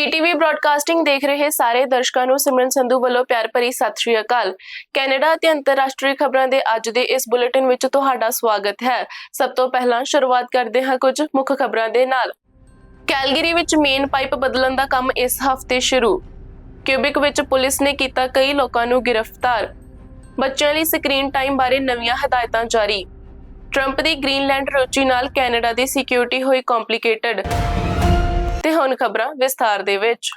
ਬੀਟੀਵੀ broadcasting ਦੇਖ ਰਹੇ ਸਾਰੇ ਦਰਸ਼ਕਾਂ ਨੂੰ ਸਿਮਰਨ ਸੰਧੂ ਵੱਲੋਂ ਪਿਆਰ ਭਰੀ ਸਤਿ ਸ਼੍ਰੀ ਅਕਾਲ। ਕੈਨੇਡਾ ਅਤੇ ਅੰਤਰਰਾਸ਼ਟਰੀ ਖਬਰਾਂ ਦੇ ਅੱਜ ਦੇ ਇਸ ਬੁਲੇਟਿਨ ਵਿੱਚ ਤੁਹਾਡਾ ਸਵਾਗਤ ਹੈ। ਸਭ ਤੋਂ ਪਹਿਲਾਂ ਸ਼ੁਰੂਆਤ ਕਰਦੇ ਹਾਂ ਕੁਝ ਮੁੱਖ ਖਬਰਾਂ ਦੇ ਨਾਲ। ਕੈਲਗਰੀ ਵਿੱਚ ਮੇਨ ਪਾਈਪ ਬਦਲਣ ਦਾ ਕੰਮ ਇਸ ਹਫ਼ਤੇ ਸ਼ੁਰੂ। ਕਿਊਬਿਕ ਵਿੱਚ ਪੁਲਿਸ ਨੇ ਕੀਤਾ ਕਈ ਲੋਕਾਂ ਨੂੰ ਗ੍ਰਿਫਤਾਰ। ਬੱਚਿਆਂ ਲਈ ਸਕਰੀਨ ਟਾਈਮ ਬਾਰੇ ਨਵੀਆਂ ਹਦਾਇਤਾਂ ਜਾਰੀ। ਟਰੰਪ ਦੀ ਗ੍ਰੀਨਲੈਂਡ ਰੁਚੀ ਨਾਲ ਕੈਨੇਡਾ ਦੀ ਸਿਕਿਉਰਿਟੀ ਹੋਈ ਕੰਪਲਿਕੇਟਡ। ਤੇ ਹੁਣ ਖਬਰਾਂ ਵਿਸਥਾਰ ਦੇ ਵਿੱਚ।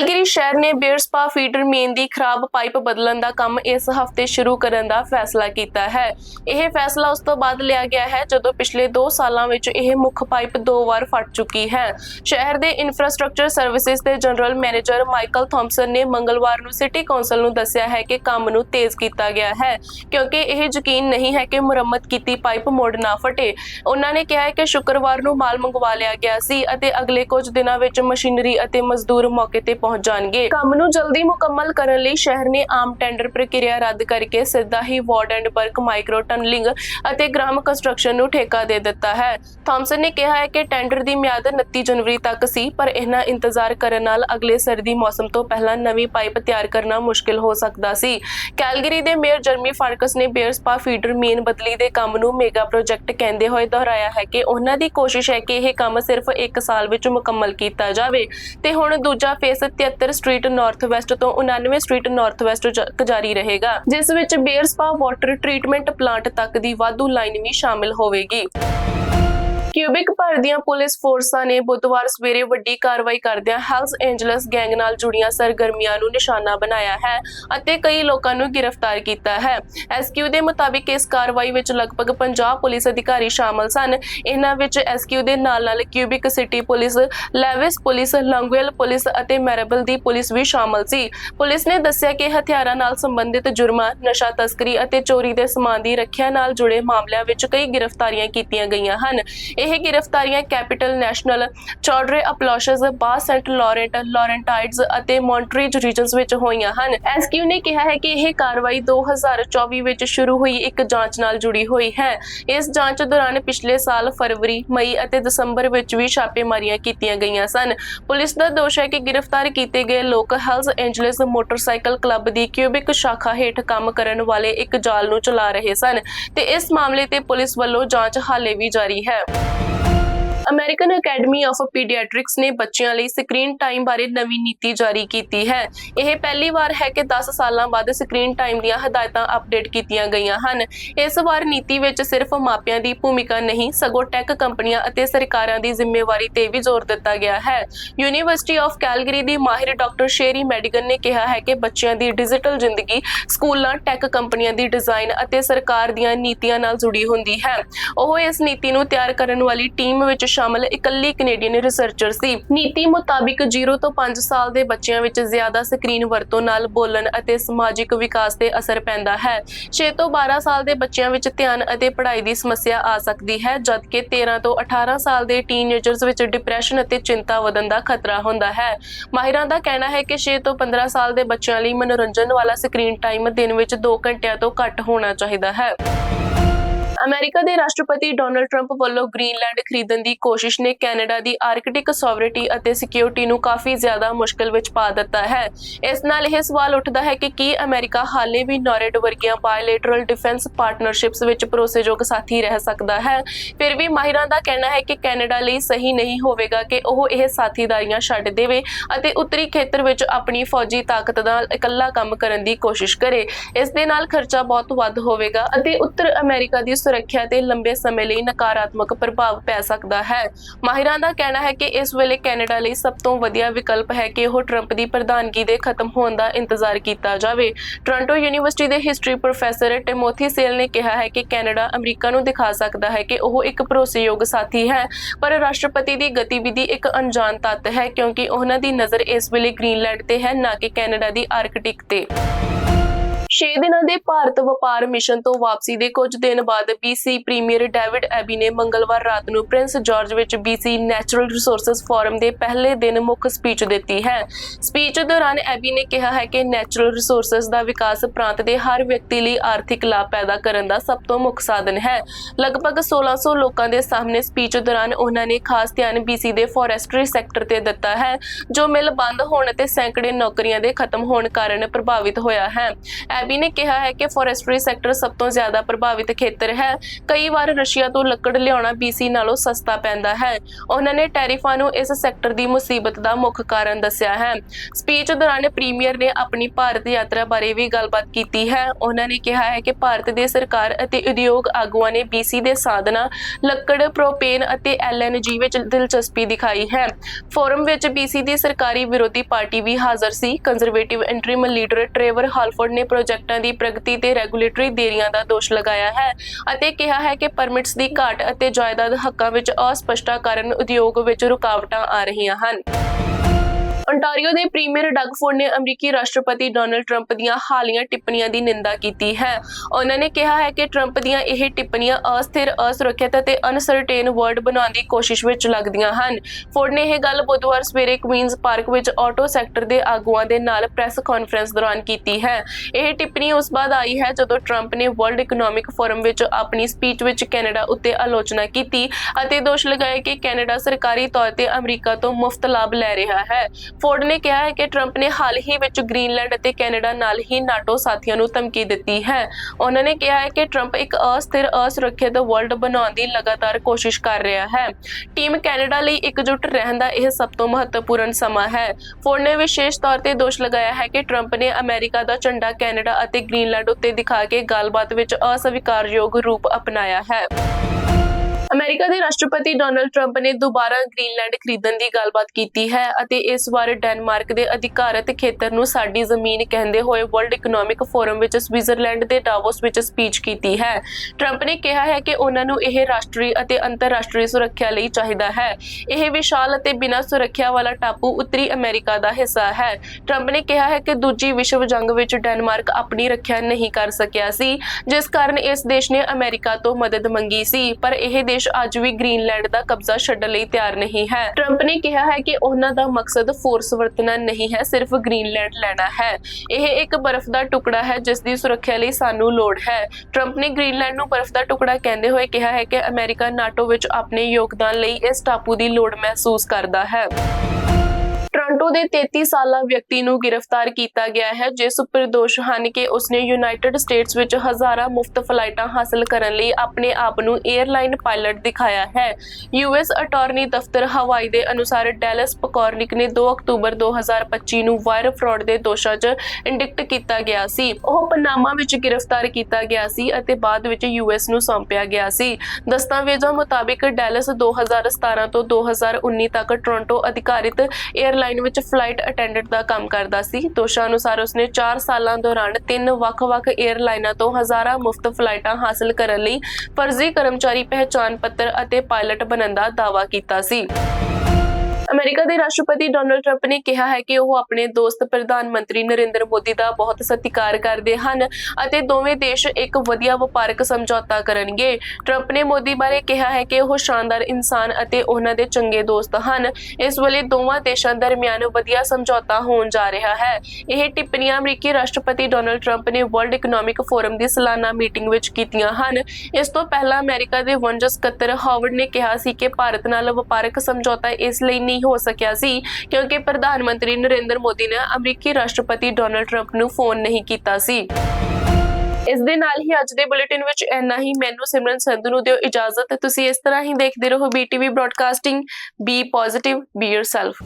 ਕੈਲਗਰੀ ਸ਼ਹਿਰ ਨੇ ਬੀਅਰ ਸਪਾ ਫੀਡਰ ਮੇਨ ਦੀ ਖਰਾਬ ਪਾਈਪ ਬਦਲਣ ਦਾ ਕੰਮ ਇਸ ਹਫ਼ਤੇ ਸ਼ੁਰੂ ਕਰਨ ਦਾ ਫੈਸਲਾ ਕੀਤਾ ਹੈ। ਇਹ ਫੈਸਲਾ ਉਸ ਤੋਂ ਬਾਅਦ ਲਿਆ ਗਿਆ ਹੈ ਜਦੋਂ ਪਿਛਲੇ 2 ਸਾਲਾਂ ਵਿੱਚ ਇਹ ਮੁੱਖ ਪਾਈਪ ਦੋ ਵਾਰ ਫਟ ਚੁੱਕੀ ਹੈ। ਸ਼ਹਿਰ ਦੇ ਇਨਫਰਾਸਟ੍ਰਕਚਰ ਸਰਵਿਸਿਜ਼ ਦੇ ਜਨਰਲ ਮੈਨੇਜਰ ਮਾਈਕਲ ਥੌਮਸਨ ਨੇ ਮੰਗਲਵਾਰ ਨੂੰ ਸਿਟੀ ਕੌਂਸਲ ਨੂੰ ਦੱਸਿਆ ਹੈ ਕਿ ਕੰਮ ਨੂੰ ਤੇਜ਼ ਕੀਤਾ ਗਿਆ ਹੈ, ਕਿਉਂਕਿ ਇਹ ਯਕੀਨ ਨਹੀਂ ਹੈ ਕਿ ਮੁਰੰਮਤ ਕੀਤੀ ਪਾਈਪ ਮੁੜ ਨਾ ਫਟੇ। ਉਹਨਾਂ ਨੇ ਕਿਹਾ ਹੈ ਕਿ ਸ਼ੁੱਕਰਵਾਰ ਨੂੰ ਮਾਲ ਮੰਗਵਾ ਲਿਆ ਗਿਆ ਸੀ ਅਤੇ ਅਗਲੇ ਕੁਝ ਦਿਨਾਂ ਵਿੱਚ ਮਸ਼ੀਨਰੀ ਅਤੇ ਮਜ਼ਦੂਰ ਮੌਕੇ ਤੇ ਪਹੁੰਚ ਜਾਣਗੇ। ਕੰਮ ਨੂੰ ਜਲਦੀ ਮੁਕੰਮਲ ਕਰਨ ਲਈ ਸ਼ਹਿਰ ਨੇ ਆਮ ਟੈਂਡਰ ਪ੍ਰਕਿਰਿਆ ਰੱਦ ਕਰਕੇ ਸਿੱਧਾ ਹੀ Ward and Burke micro tunnelling ਅਤੇ ਗ੍ਰਾਮ ਕੰਸਟਰਕਸ਼ਨ ਨੂੰ ਠੇਕਾ ਦੇ ਦਿੱਤਾ ਹੈ। ਥਾਮਸਨ ਨੇ ਕਿਹਾ ਹੈ ਕਿ ਟੈਂਡਰ ਦੀ ਮਿਆਦ 29 ਜਨਵਰੀ ਤੱਕ ਸੀ, ਪਰ ਇਹਨਾਂ ਇੰਤਜ਼ਾਰ ਕਰਨ ਨਾਲ ਅਗਲੇ ਸਰਦੀ ਮੌਸਮ ਤੋਂ ਪਹਿਲਾਂ ਨਵੀਂ ਪਾਈਪ ਤਿਆਰ ਕਰਨਾ ਮੁਸ਼ਕਿਲ ਹੋ ਸਕਦਾ ਸੀ। ਕੈਲਗਰੀ ਦੇ ਮੇਅਰ ਜਰਮੀ ਫਾਰਕਸ ਨੇ ਬੀਅਰ ਸਪਾ ਫੀਡਰ ਮੇਨ ਬਦਲੀ ਦੇ ਕੰਮ ਨੂੰ ਮੇਗਾ ਪ੍ਰੋਜੈਕਟ ਕਹਿੰਦੇ ਹੋਏ ਦੁਹਰਾਇਆ ਹੈ ਕਿ ਉਹਨਾਂ ਦੀ ਕੋਸ਼ਿਸ਼ ਹੈ ਕਿ ਇਹ ਕੰਮ ਸਿਰਫ 1 ਸਾਲ ਵਿੱਚ ਮੁਕੰਮਲ ਕੀਤਾ ਜਾਵੇ। ਤੇ ਹੁਣ ਦੂਜਾ ਫੇਸ 73 ਸਟਰੀਟ ਨਾਰਥ ਵੈਸਟ ਤੋਂ 99 ਸਟਰੀਟ ਨਾਰਥ ਵੈਸਟ ਜ- ਜਾਰੀ ਰਹੇਗਾ, ਜਿਸ ਵਿੱਚ Bearspaw water treatment plant ਤੱਕ ਦੀ ਵਾਧੂ ਲਾਈਨ ਵੀ ਸ਼ਾਮਿਲ ਹੋਵੇਗੀ। ਕਿਊਬਿਕ ਭਰ ਦੀਆਂ ਪੁਲਿਸ ਫੋਰਸਾਂ ਨੇ ਬੁੱਧਵਾਰ ਸਵੇਰੇ ਵੱਡੀ ਕਾਰਵਾਈ ਕਰਦਿਆਂ ਹੈਲਸ ਐਂਜਲਸ ਗੈਂਗ ਨਾਲ ਜੁੜੀਆਂ ਸਰਗਰਮੀਆਂ ਨੂੰ ਨਿਸ਼ਾਨਾ ਬਣਾਇਆ ਹੈ ਅਤੇ ਕਈ ਲੋਕਾਂ ਨੂੰ ਗ੍ਰਿਫਤਾਰ ਕੀਤਾ ਹੈ। ਐਸਕਿਊ ਦੇ ਮੁਤਾਬਿਕ ਇਸ ਕਾਰਵਾਈ ਵਿੱਚ ਲਗਭਗ 50 ਪੁਲਿਸ ਅਧਿਕਾਰੀ ਸ਼ਾਮਲ ਸਨ। ਇਹਨਾਂ ਵਿੱਚ ਐਸਕਿਊ ਦੇ ਨਾਲ-ਨਾਲ Quebec city police Levis police Longueuil police ਅਤੇ ਮੈਰੇਬਲ ਦੀ ਪੁਲਿਸ ਵੀ ਸ਼ਾਮਲ ਸੀ। ਪੁਲਿਸ ਨੇ ਦੱਸਿਆ ਕਿ ਹਥਿਆਰਾਂ ਨਾਲ ਸੰਬੰਧਿਤ ਜੁਰਮਾਂ, ਨਸ਼ਾ ਤਸਕਰੀ ਅਤੇ ਚੋਰੀ ਦੇ ਸਮਾਨ ਦੀ ਰੱਖਿਆ ਨਾਲ ਜੁੜੇ ਮਾਮਲਿਆਂ ਵਿੱਚ ਕਈ ਗ੍ਰਿਫਤਾਰੀਆਂ ਕੀਤੀਆਂ ਗਈਆਂ ਹਨ। ਇਹ ਗ੍ਰਿਫਤਾਰੀਆਂ ਕੈਪੀਟਲ ਨੈਸ਼ਨਲ ਚੌਡਰੇ ਅਪਲੋਸ਼ਸ ਬਾ ਸੈਂਟ ਲਾਰੈਂਟ ਲਾਰੈਂਟਾਈਡਸ ਅਤੇ ਮੌਂਟਰੀਜ ਰੀਜਨਸ ਵਿੱਚ ਹੋਈਆਂ ਹਨ। ਐਸਕਿਊ ਨੇ ਕਿਹਾ ਹੈ ਕਿ ਇਹ ਕਾਰਵਾਈ 2024 ਵਿੱਚ ਸ਼ੁਰੂ ਹੋਈ, ਇੱਕ ਜਾਂਚ ਨਾਲ ਜੁੜੀ ਹੋਈ ਹੈ। ਇਸ ਜਾਂਚ ਦੌਰਾਨ ਪਿਛਲੇ ਸਾਲ ਫਰਵਰੀ, ਮਈ ਅਤੇ ਦਸੰਬਰ ਵਿੱਚ ਵੀ ਛਾਪੇਮਾਰੀਆਂ ਕੀਤੀਆਂ ਗਈਆਂ ਸਨ। ਪੁਲਿਸ ਦਾ ਦੋਸ਼ ਹੈ ਕਿ ਗ੍ਰਿਫਤਾਰ ਕੀਤੇ ਗਏ ਲੋਕ ਹੈਲਸ ਐਂਜਲਸ ਮੋਟਰਸਾਈਕਲ ਕਲੱਬ ਦੀ ਕਿਊਬਿਕ ਸ਼ਾਖਾ ਹੇਠ ਕੰਮ ਕਰਨ ਵਾਲੇ ਇੱਕ ਜਾਲ ਨੂੰ ਚਲਾ ਰਹੇ ਸਨ ਤੇ ਇਸ ਮਾਮਲੇ ਤੇ ਪੁਲਿਸ ਵੱਲੋਂ ਜਾਂਚ ਹਾਲੇ ਵੀ ਜਾਰੀ ਹੈ। Thank you. American Academy of Pediatrics ਨੇ ਬੱਚਿਆਂ ਲਈ ਸਕਰੀਨ ਟਾਈਮ ਬਾਰੇ ਨਵੀਂ ਨੀਤੀ ਜਾਰੀ ਕੀਤੀ ਹੈ। ਇਹ ਪਹਿਲੀ ਵਾਰ ਹੈ ਕਿ 10 ਸਾਲਾਂ ਬਾਅਦ ਸਕਰੀਨ ਟਾਈਮ ਦੀਆਂ ਹਦਾਇਤਾਂ ਅਪਡੇਟ ਕੀਤੀਆਂ ਗਈਆਂ ਹਨ। ਇਸ ਵਾਰ ਨੀਤੀ ਵਿੱਚ ਸਿਰਫ ਮਾਪਿਆਂ ਦੀ ਭੂਮਿਕਾ ਨਹੀਂ, ਸਗੋਂ ਟੈਕ ਕੰਪਨੀਆਂ ਅਤੇ ਸਰਕਾਰਾਂ ਦੀ ਜ਼ਿੰਮੇਵਾਰੀ ਤੇ ਵੀ ਜ਼ੋਰ ਦਿੱਤਾ ਗਿਆ ਹੈ। ਯੂਨੀਵਰਸਿਟੀ ਆਫ ਕੈਲਗਰੀ ਦੀ ਮਾਹਿਰ ਡਾਕਟਰ ਸ਼ੇਰੀ ਮੈਡੀਗਨ ਨੇ ਕਿਹਾ ਹੈ ਕਿ ਬੱਚਿਆਂ ਦੀ ਡਿਜੀਟਲ ਜ਼ਿੰਦਗੀ ਸਕੂਲਾਂ ਟੈਕ ਕੰਪਨੀਆਂ ਦੀ ਡਿਜ਼ਾਈਨ ਅਤੇ ਸਰਕਾਰ ਦੀਆਂ ਨੀਤੀਆਂ ਨਾਲ ਜੁੜੀ ਹੁੰਦੀ ਹੈ। ਉਹ ਇਸ ਨੀਤੀ ਨੂੰ ਤਿਆਰ ਕਰਨ ਵਾਲੀ ਟੀਮ ਵਿੱਚ ਸ਼ਾਮਲ ਇਕੱਲੀ ਕੈਨੇਡੀਅਨ ਰਿਸਰਚਰ ਸੀ। ਨੀਤੀ ਮੁਤਾਬਿਕ 0 ਤੋਂ 5 ਸਾਲ ਦੇ ਬੱਚਿਆਂ ਵਿੱਚ ਜ਼ਿਆਦਾ ਸਕਰੀਨ ਵਰਤੋਂ ਨਾਲ ਬੋਲਣ ਅਤੇ ਸਮਾਜਿਕ ਵਿਕਾਸ ਤੇ ਅਸਰ ਪੈਂਦਾ ਹੈ। 6 ਤੋਂ 12 ਸਾਲ ਦੇ ਬੱਚਿਆਂ ਵਿੱਚ ਧਿਆਨ ਅਤੇ ਪੜ੍ਹਾਈ ਦੀ ਸਮੱਸਿਆ ਆ ਸਕਦੀ ਹੈ, ਜਦਕਿ 13 ਤੋਂ 18 ਸਾਲ ਦੇ ਟੀਨੇਜਰਸ ਵਿੱਚ ਡਿਪਰੈਸ਼ਨ ਅਤੇ ਚਿੰਤਾ ਵਧਣ ਦਾ ਖਤਰਾ ਹੁੰਦਾ ਹੈ। ਮਾਹਿਰਾਂ ਦਾ ਕਹਿਣਾ ਹੈ ਕਿ 6 ਤੋਂ 15 ਸਾਲ ਦੇ ਬੱਚਿਆਂ ਲਈ ਮਨੋਰੰਜਨ ਵਾਲਾ ਸਕਰੀਨ ਟਾਈਮ ਦਿਨ ਵਿੱਚ 2 ਘੰਟਿਆਂ ਤੋਂ ਘੱਟ ਹੋਣਾ ਚਾਹੀਦਾ ਹੈ। ਅਮਰੀਕਾ ਦੇ ਰਾਸ਼ਟਰਪਤੀ ਡੋਨਲਡ ਟਰੰਪ ਵੱਲੋਂ ਗ੍ਰੀਨਲੈਂਡ ਖਰੀਦਣ ਦੀ ਕੋਸ਼ਿਸ਼ ਨੇ ਕੈਨੇਡਾ ਦੀ ਆਰਕਟਿਕ ਸੋਵਰਿਟੀ ਅਤੇ ਸਿਕਿਉਰਿਟੀ ਨੂੰ ਕਾਫੀ ਜ਼ਿਆਦਾ ਮੁਸ਼ਕਲ ਵਿੱਚ ਪਾ ਦਿੱਤਾ ਹੈ। ਇਸ ਨਾਲ ਇਹ ਸਵਾਲ ਉੱਠਦਾ ਹੈ ਕਿ ਕੀ ਅਮਰੀਕਾ ਹਾਲੇ ਵੀ ਨੋਰਡ ਵਰਗੀਆਂ ਬਾਇਲੇਟਰਲ ਡਿਫੈਂਸ ਪਾਰਟਨਰਸ਼ਿਪਸ ਵਿੱਚ ਭਰੋਸੇਯੋਗ ਸਾਥੀ ਰਹਿ ਸਕਦਾ ਹੈ? ਫਿਰ ਵੀ ਮਾਹਿਰਾਂ ਦਾ ਕਹਿਣਾ ਹੈ ਕਿ ਕੈਨੇਡਾ ਲਈ ਸਹੀ ਨਹੀਂ ਹੋਵੇਗਾ ਕਿ ਉਹ ਇਹ ਸਾਥੀਦਾਰੀਆਂ ਛੱਡ ਦੇਵੇ ਅਤੇ ਉੱਤਰੀ ਖੇਤਰ ਵਿੱਚ ਆਪਣੀ ਫੌਜੀ ਤਾਕਤ ਦਾ ਇਕੱਲਾ ਕੰਮ ਕਰਨ ਦੀ ਕੋਸ਼ਿਸ਼ ਕਰੇ। ਇਸ ਦੇ ਨਾਲ ਖਰਚਾ ਬਹੁਤ ਵੱਧ ਹੋਵੇਗਾ ਅਤੇ ਉੱਤਰ ਅਮਰੀਕਾ ਦੀ ਸੁਰੱਖਿਆ ਤੇ ਲੰਬੇ ਸਮੇਂ ਲਈ ਨਕਾਰਾਤਮਕ ਪ੍ਰਭਾਵ ਪੈ ਸਕਦਾ ਹੈ। ਮਾਹਿਰਾਂ ਦਾ ਕਹਿਣਾ ਹੈ ਕਿ ਇਸ ਵੇਲੇ ਕੈਨੇਡਾ ਲਈ ਸਭ ਤੋਂ ਵਧੀਆ ਵਿਕਲਪ ਹੈ ਕਿ ਉਹ ਟਰੰਪ ਦੀ ਪ੍ਰਧਾਨਗੀ ਦੇ ਖਤਮ ਹੋਣ ਦਾ ਇੰਤਜ਼ਾਰ ਕੀਤਾ ਜਾਵੇ। ਟੋਰਾਂਟੋ ਯੂਨੀਵਰਸਿਟੀ ਦੇ ਹਿਸਟਰੀ ਪ੍ਰੋਫੈਸਰ ਟਿਮੋਥੀ ਸੇਲ ਨੇ ਕਿਹਾ ਹੈ ਕਿ ਕੈਨੇਡਾ ਅਮਰੀਕਾ ਨੂੰ ਦਿਖਾ ਸਕਦਾ ਹੈ ਕਿ ਉਹ ਇੱਕ ਭਰੋਸੇਯੋਗ ਸਾਥੀ ਹੈ, ਪਰ ਰਾਸ਼ਟਰਪਤੀ ਦੀ ਗਤੀਵਿਧੀ ਇੱਕ ਅਣਜਾਣ ਤੱਤ ਹੈ ਕਿਉਂਕਿ ਉਹਨਾਂ ਦੀ ਨਜ਼ਰ ਇਸ ਵੇਲੇ ਗ੍ਰੀਨਲੈਂਡ ਤੇ ਹੈ, ਨਾ ਕਿ ਕੈਨੇਡਾ ਦੀ ਆਰਕਟਿਕ ਤੇ। 6 ਦਿਨਾਂ ਦੇ ਭਾਰਤ ਵਪਾਰ ਮਿਸ਼ਨ ਤੋਂ ਵਾਪਸੀ ਦੇ ਕੁਝ ਦਿਨ ਬਾਅਦ BC ਪ੍ਰੀਮੀਅਰ ਡੇਵਿਡ ਐਬੀ ਨੇ ਮੰਗਲਵਾਰ ਰਾਤ ਨੂੰ ਪ੍ਰਿੰਸ ਜਾਰਜ ਵਿੱਚ BC ਨੈਚੁਰਲ ਰਿਸੋਰਸਸ ਫੋਰਮ ਦੇ ਪਹਿਲੇ ਦਿਨ ਮੁੱਖ ਸਪੀਚ ਦਿੱਤੀ ਹੈ। ਸਪੀਚ ਦੌਰਾਨ ਐਬੀ ਨੇ ਕਿਹਾ ਹੈ ਕਿ ਨੈਚੁਰਲ ਰਿਸੋਰਸਸ ਦਾ ਵਿਕਾਸ ਪ੍ਰਾਂਤ ਦੇ ਹਰ ਵਿਅਕਤੀ ਲਈ ਆਰਥਿਕ ਲਾਭ ਪੈਦਾ ਕਰਨ ਦਾ ਸਭ ਤੋਂ ਮੁੱਖ ਸਾਧਨ ਹੈ। ਲਗਭਗ 1600 ਲੋਕਾਂ ਦੇ ਸਾਹਮਣੇ ਸਪੀਚ ਦੌਰਾਨ ਉਹਨਾਂ ਨੇ ਖਾਸ ਧਿਆਨ BC ਦੇ ਫੋਰੈਸਟਰੀ ਸੈਕਟਰ ਤੇ ਦਿੱਤਾ ਹੈ, ਜੋ ਮਿਲ ਬੰਦ ਹੋਣ ਅਤੇ ਸੈਂਕੜੇ ਨੌਕਰੀਆਂ ਦੇ ਖਤਮ ਹੋਣ ਕਾਰਨ ਪ੍ਰਭਾਵਿਤ ਹੋਇਆ ਹੈ। ਐਬੀ ਨੇ ਕਿਹਾ ਹੈ ਕਿ ਫੋਰੈਸਟਰੀ ਸੈਕਟਰ ਸਭ ਤੋਂ ਜ਼ਿਆਦਾ ਪ੍ਰਭਾਵਿਤ ਖੇਤਰ ਹੈ। ਕਈ ਵਾਰ ਰਸ਼ੀਆ ਤੋਂ ਲੱਕੜ ਲਿਆਉਣਾ BC ਨਾਲੋਂ ਸਸਤਾ ਪੈਂਦਾ ਹੈ। ਉਹਨਾਂ ਨੇ ਟੈਰਿਫਾਂ ਨੂੰ ਇਸ ਸੈਕਟਰ ਦੀ ਮੁਸੀਬਤ ਦਾ ਮੁੱਖ ਕਾਰਨ ਦੱਸਿਆ ਹੈ। ਸਪੀਚ ਦੌਰਾਨ ਪ੍ਰੀਮੀਅਰ ਨੇ ਆਪਣੀ ਭਾਰਤ ਯਾਤਰਾ ਬਾਰੇ ਵੀ ਗੱਲਬਾਤ ਕੀਤੀ ਹੈ। ਉਹਨਾਂ ਨੇ ਕਿਹਾ ਹੈ ਕਿ ਭਾਰਤ ਦੇ ਸਰਕਾਰ ਅਤੇ ਉਦਯੋਗ ਆਗੂਆਂ ਨੇ BC ਦੇ ਸਾਧਨਾਂ, ਲੱਕੜ ਪ੍ਰੋਪੇਨ ਅਤੇ LNG ਵਿੱਚ ਦਿਲਚਸਪੀ ਦਿਖਾਈ ਹੈ। ਫੋਰਮ ਵਿੱਚ BC ਦੀ ਸਰਕਾਰੀ ਵਿਰੋਧੀ ਪਾਰਟੀ ਵੀ ਹਾਜ਼ਰ ਸੀ। ਕੰਜ਼ਰਵੇਟਿਵ ਇੰਟਰੀਮ ਲੀਡਰ ਟ੍ਰੇਵਰ ਹਾਲਫੋਰਡ ਨੇ ਪ੍ਰੋਜੈਕਟਾਂ ਪ੍ਰੋਜੈਕਟਾਂ ਦੀ ਪ੍ਰਗਤੀ ਤੇ ਰੈਗੂਲੇਟਰੀ ਦੇਰੀਆਂ ਦਾ ਦੋਸ਼ ਲਗਾਇਆ ਹੈ ਅਤੇ ਕਿਹਾ ਹੈ ਕਿ ਪਰਮਿਟਸ ਦੀ ਘਾਟ ਅਤੇ ਜਾਇਦਾਦ ਹੱਕਾਂ ਵਿੱਚ ਅਸਪਸ਼ਟਤਾ ਕਾਰਨ ਉਦਯੋਗ ਵਿੱਚ ਰੁਕਾਵਟਾਂ ਆ ਰਹੀਆਂ ਹਨ। Ontario ਦੇ ਪ੍ਰੀਮੀਅਰ ਡਗ ਫੋਰਡ ਨੇ ਅਮਰੀਕੀ ਰਾਸ਼ਟਰਪਤੀ ਡੋਨਲਡ ਟਰੰਪ ਦੀਆਂ ਹਾਲੀਆ ਟਿੱਪਣੀਆਂ ਦੀ ਨਿੰਦਾ ਕੀਤੀ ਹੈ। ਉਹਨਾਂ ਨੇ ਕਿਹਾ ਹੈ ਕਿ ਟਰੰਪ ਦੀਆਂ ਇਹ ਟਿੱਪਣੀਆਂ ਅਸਥਿਰ, ਅਸੁਰੱਖਿਅਤ ਅਤੇ ਅਨਸਰਟੇਨ ਵਰਲਡ ਬਣਾਉਣ ਦੀ ਕੋਸ਼ਿਸ਼ ਵਿੱਚ ਲੱਗਦੀਆਂ ਹਨ। ਫੋਰਡ ਨੇ ਇਹ ਗੱਲ ਬੁੱਧਵਾਰ ਸਵੇਰੇ ਕੁਈਨਜ਼ ਪਾਰਕ ਵਿੱਚ ਆਟੋ ਸੈਕਟਰ ਦੇ ਆਗੂਆਂ ਦੇ ਨਾਲ ਪ੍ਰੈਸ ਕਾਨਫਰੰਸ ਦੌਰਾਨ ਕੀਤੀ ਹੈ। ਇਹ ਟਿੱਪਣੀ ਉਸ ਬਾਅਦ ਆਈ ਹੈ ਜਦੋਂ ਟਰੰਪ ਨੇ ਵਰਲਡ ਇਕਨੋਮਿਕ ਫੋਰਮ ਵਿੱਚ ਆਪਣੀ ਸਪੀਚ ਵਿੱਚ ਕੈਨੇਡਾ ਉੱਤੇ ਆਲੋਚਨਾ ਕੀਤੀ ਅਤੇ ਦੋਸ਼ ਲਗਾਇਆ ਕਿ ਕੈਨੇਡਾ ਸਰਕਾਰੀ ਤੌਰ ਤੇ ਅਮਰੀਕਾ ਤੋਂ ਮੁਫਤ ਲਾਭ ਲੈ ਰਿਹਾ ਹੈ। ਫੋਰਡ ਨੇ ਕਿਹਾ ਹੈ ਕਿ ਟਰੰਪ ਨੇ ਹਾਲ ਹੀ ਵਿੱਚ ਗ੍ਰੀਨਲੈਂਡ ਅਤੇ ਕੈਨੇਡਾ ਨਾਲ ਹੀ ਨਾਟੋ ਸਾਥੀਆਂ ਨੂੰ ਧਮਕੀ ਦਿੱਤੀ ਹੈ। ਉਹਨਾਂ ਨੇ ਕਿਹਾ ਹੈ ਕਿ ਟਰੰਪ ਇੱਕ ਅਸਥਿਰ, ਅਸੁਰੱਖਿਅਤ ਵਰਲਡ ਬਣਾਉਣ ਦੀ ਲਗਾਤਾਰ ਕੋਸ਼ਿਸ਼ ਕਰ ਰਿਹਾ ਹੈ। ਟੀਮ ਕੈਨੇਡਾ ਲਈ ਇਕਜੁੱਟ ਰਹਿਣ ਦਾ ਇਹ ਸਭ ਤੋਂ ਮਹੱਤਵਪੂਰਨ ਸਮਾਂ ਹੈ। ਫੋਰਡ ਨੇ ਵਿਸ਼ੇਸ਼ ਤੌਰ ਤੇ ਦੋਸ਼ ਲਗਾਇਆ ਹੈ ਕਿ ਟਰੰਪ ਨੇ ਅਮਰੀਕਾ ਦਾ ਝੰਡਾ ਕੈਨੇਡਾ ਅਤੇ ਗ੍ਰੀਨਲੈਂਡ ਉੱਤੇ ਦਿਖਾ ਕੇ ਗੱਲਬਾਤ ਵਿੱਚ ਅਸਵੀਕਾਰਯੋਗ ਰੂਪ ਅਪਣਾਇਆ ਹੈ। ਅਮਰੀਕਾ ਦੇ ਰਾਸ਼ਟਰਪਤੀ ਡੋਨਲਡ ਟਰੰਪ ਨੇ ਦੁਬਾਰਾ ਗ੍ਰੀਨਲੈਂਡ ਖਰੀਦਣ ਦੀ ਗੱਲਬਾਤ ਕੀਤੀ ਹੈ ਅਤੇ ਇਸ ਵਾਰ ਡੈਨਮਾਰਕ ਦੇ ਅਧਿਕਾਰਤ ਖੇਤਰ ਨੂੰ ਸਾਡੀ ਜ਼ਮੀਨ ਕਹਿੰਦੇ ਹੋਏ ਵਰਲਡ ਇਕਨੋਮਿਕ ਫੋਰਮ ਵਿੱਚ ਸਵਿਟਜ਼ਰਲੈਂਡ ਦੇ ਡਾਵੋਸ ਵਿੱਚ ਸਪੀਚ ਕੀਤੀ ਹੈ। ਟਰੰਪ ਨੇ ਕਿਹਾ ਹੈ ਕਿ ਉਹਨਾਂ ਨੂੰ ਇਹ ਰਾਸ਼ਟਰੀ ਅਤੇ ਅੰਤਰਰਾਸ਼ਟਰੀ ਸੁਰੱਖਿਆ ਲਈ ਚਾਹੀਦਾ ਹੈ। ਇਹ ਵਿਸ਼ਾਲ ਅਤੇ ਬਿਨਾਂ ਸੁਰੱਖਿਆ ਵਾਲਾ ਟਾਪੂ ਉੱਤਰੀ ਅਮਰੀਕਾ ਦਾ ਹਿੱਸਾ ਹੈ। ਟਰੰਪ ਨੇ ਕਿਹਾ ਹੈ ਕਿ ਦੂਜੀ ਵਿਸ਼ਵ ਜੰਗ ਵਿੱਚ ਡੈਨਮਾਰਕ ਆਪਣੀ ਰੱਖਿਆ ਨਹੀਂ ਕਰ ਸਕਿਆ ਸੀ, ਜਿਸ ਕਾਰਨ ਇਸ ਦੇਸ਼ ਨੇ ਅਮਰੀਕਾ ਤੋਂ ਮਦਦ ਮੰਗੀ ਸੀ, ਪਰ ਇਹ ਦੇਸ਼ ਅੱਜ ਵੀ ਗ੍ਰੀਨਲੈਂਡ ਦਾ ਕਬਜ਼ਾ ਛੱਡਣ ਲਈ ਤਿਆਰ ਨਹੀਂ ਹੈ। ਟਰੰਪ ਨੇ ਕਿਹਾ ਹੈ ਕਿ ਉਹਨਾਂ ਦਾ ਮਕਸਦ ਫੋਰਸ ਵਰਤਣਾ ਨਹੀਂ ਹੈ, ਸਿਰਫ ਗ੍ਰੀਨਲੈਂਡ ਲੈਣਾ ਹੈ। ਇਹ ਇੱਕ ਬਰਫ਼ ਦਾ ਟੁਕੜਾ ਹੈ, ਜਿਸ ਦੀ ਸੁਰੱਖਿਆ ਲਈ ਸਾਨੂੰ ਲੋੜ ਹੈ। ਟਰੰਪ ਨੇ ਗ੍ਰੀਨਲੈਂਡ ਨੂੰ ਬਰਫ਼ ਦਾ ਟੁਕੜਾ ਕਹਿੰਦੇ ਹੋਏ ਕਿਹਾ ਹੈ ਕਿ ਅਮਰੀਕਾ ਨਾਟੋ ਵਿੱਚ ਆਪਣੇ ਯੋਗਦਾਨ ਲਈ ਇਸ ਟਾਪੂ ਦੀ ਲੋੜ ਮਹਿਸੂਸ ਕਰਦਾ ਹੈ। ਟੋਰਾਂਟੋ ਦੇ 33 ਸਾਲਾ ਵਿਅਕਤੀ ਨੂੰ ਗ੍ਰਿਫਤਾਰ ਕੀਤਾ ਗਿਆ ਹੈ, ਜਿਸ ਉੱਪਰ ਦੋਸ਼ ਹਨ ਕਿ ਉਸਨੇ ਯੂਨਾਈਟਿਡ ਸਟੇਟਸ ਵਿੱਚ ਹਜ਼ਾਰਾਂ ਮੁਫਤ ਫਲਾਈਟਾਂ ਹਾਸਲ ਕਰਨ ਲਈ ਆਪਣੇ ਆਪ ਨੂੰ 에ਅਰਲਾਈਨ ਪਾਇਲਟ ਦਿਖਾਇਆ ਹੈ। ਯੂਐਸ ਅਟਾਰਨੀ ਦਫ਼ਤਰ ਹਵਾਈ ਦੇ ਅਨੁਸਾਰ ਡੈਲਸ ਪਕੌਰਨਿਕ ਨੇ 2 ਅਕਤੂਬਰ 2025 ਨੂੰ ਵਾਇਰ ਫਰਾਡ ਦੇ ਦੋਸ਼ਾਂ 'ਚ ਇੰਡਿਕਟ ਕੀਤਾ ਗਿਆ ਸੀ। ਉਹ ਪਨਾਮਾ ਵਿੱਚ ਗ੍ਰਿਫਤਾਰ ਕੀਤਾ ਗਿਆ ਸੀ ਅਤੇ ਬਾਅਦ ਵਿੱਚ ਯੂਐਸ ਨੂੰ ਸੌਂਪਿਆ ਗਿਆ ਸੀ। ਦਸਤਾਵੇਜ਼ਾਂ ਮੁਤਾਬਿਕ ਡੈਲਸ 2017 ਤੋਂ 2019 ਤੱਕ ਟੋਰਾਂਟੋ ਅਧਿਕਾਰਿਤ 에ਅਰਲਾਈਨ ਵਿੱਚ ਫਲਾਈਟ ਅਟੈਂਡੈਂਟ ਦਾ ਕੰਮ ਕਰਦਾ ਸੀ। ਦੋਸ਼ਾਂ ਅਨੁਸਾਰ ਉਸਨੇ 4 ਸਾਲਾਂ ਦੌਰਾਨ ਤਿੰਨ ਵੱਖ-ਵੱਖ 에ਅਰਲਾਈਨਾਂ ਤੋਂ ਹਜ਼ਾਰਾਂ ਮੁਫਤ ਫਲਾਈਟਾਂ ਹਾਸਲ ਕਰਨ ਲਈ ਫਰਜ਼ੀ ਕਰਮਚਾਰੀ ਪਹਿਚਾਣ ਪੱਤਰ ਅਤੇ ਪਾਇਲਟ ਬਣਨ ਦਾ ਦਾਅਵਾ ਕੀਤਾ ਸੀ। ਅਮਰੀਕਾ ਦੇ ਰਾਸ਼ਟਰਪਤੀ ਡੋਨਲਡ ਟਰੰਪ ਨੇ ਕਿਹਾ ਹੈ ਕਿ ਉਹ ਆਪਣੇ ਦੋਸਤ ਪ੍ਰਧਾਨ ਮੰਤਰੀ ਨਰਿੰਦਰ ਮੋਦੀ ਦਾ ਬਹੁਤ ਸਤਿਕਾਰ ਕਰਦੇ ਹਨ ਅਤੇ ਦੋਵੇਂ ਦੇਸ਼ ਇੱਕ ਵਧੀਆ ਵਪਾਰਕ ਸਮਝੌਤਾ ਕਰਨਗੇ। ਟਰੰਪ ਨੇ ਮੋਦੀ ਬਾਰੇ ਕਿਹਾ ਹੈ ਕਿ ਉਹ ਸ਼ਾਨਦਾਰ ਇਨਸਾਨ ਅਤੇ ਉਹਨਾਂ ਦੇ ਚੰਗੇ ਦੋਸਤ ਹਨ। ਇਸ ਵੇਲੇ ਦੋਵਾਂ ਦੇਸ਼ਾਂ ਦਰਮਿਆਨ ਵਧੀਆ ਸਮਝੌਤਾ ਹੋਣ ਜਾ ਰਿਹਾ ਹੈ। ਇਹ ਟਿੱਪਣੀਆਂ ਅਮਰੀਕੀ ਰਾਸ਼ਟਰਪਤੀ ਡੋਨਲਡ ਟਰੰਪ ਨੇ ਵਰਲਡ ਇਕਨੋਮਿਕ ਫੋਰਮ ਦੀ ਸਾਲਾਨਾ ਮੀਟਿੰਗ ਵਿੱਚ ਕੀਤੀਆਂ ਹਨ। ਇਸ ਤੋਂ ਪਹਿਲਾਂ ਅਮਰੀਕਾ ਦੇ ਵਣਜ ਸਕੱਤਰ ਹਾਰਵਰਡ ਨੇ ਕਿਹਾ ਸੀ ਕਿ ਭਾਰਤ ਨਾਲ ਵਪਾਰਕ ਸਮਝੌਤਾ ਇਸ ਲਈ ਨਹੀਂ ਹੋ ਸਕਿਆ ਸੀ, ਕਿਉਂਕਿ ਪ੍ਰਧਾਨ ਮੰਤਰੀ ਨਰਿੰਦਰ ਮੋਦੀ ਨੇ ਅਮਰੀਕੀ ਰਾਸ਼ਟਰਪਤੀ ਡੋਨਲਡ ਟਰੰਪ ਨੂੰ ਫੋਨ ਨਹੀਂ ਕੀਤਾ ਸੀ। ਇਸ ਦੇ ਨਾਲ ਹੀ ਅੱਜ ਦੇ ਬੁਲੇਟਿਨ ਵਿੱਚ ਇੰਨਾ ਹੀ। ਮੈਨੂੰ ਸਿਮਰਨ ਸੰਧੂ ਨੂੰ ਦਿਓ ਇਜਾਜ਼ਤ। ਤੁਸੀਂ ਇਸ ਤਰ੍ਹਾਂ ਹੀ ਦੇਖਦੇ ਰਹੋ BTV broadcasting be positive be yourself